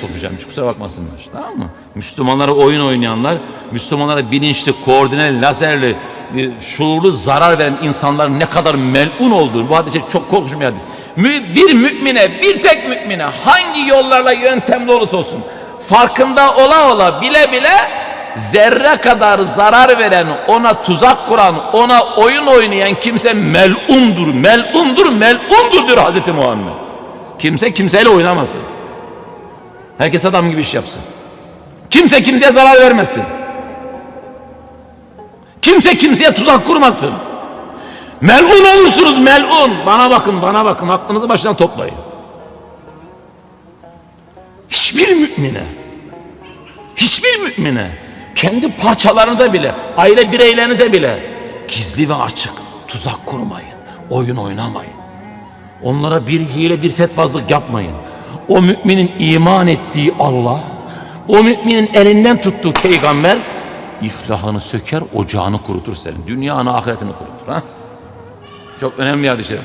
sokacağım hiç kusura bakmasınlar tamam mı? Müslümanlara oyun oynayanlar, Müslümanlara bilinçli, koordineli, lazerli, e, şuurlu zarar veren insanların ne kadar melun olduğunu bu hadis çok korkunç bir hadis. Bir mümine, bir tek mümine hangi yollarla yöntemli olursa olsun farkında ola ola bile bile zerre kadar zarar veren, ona tuzak kuran, ona oyun oynayan kimse melundur, melundur, melundur diyor Hazreti Muhammed. Kimse kimseyle oynamasın. Herkes adam gibi iş yapsın. Kimse kimseye zarar vermesin. Kimse kimseye tuzak kurmasın. Melun olursunuz melun. Bana bakın bana bakın aklınızı başına toplayın. Hiçbir mümine hiçbir mümine kendi parçalarınıza bile aile bireylerinize bile gizli ve açık tuzak kurmayın. Oyun oynamayın. Onlara bir hile bir fetvazlık yapmayın. O müminin iman ettiği Allah, o müminin elinden tuttuğu peygamber iflahını söker, ocağını kurutur senin. Dünyanı, ahiretini kurutur. Ha? Çok önemli bir hadis-i şerif.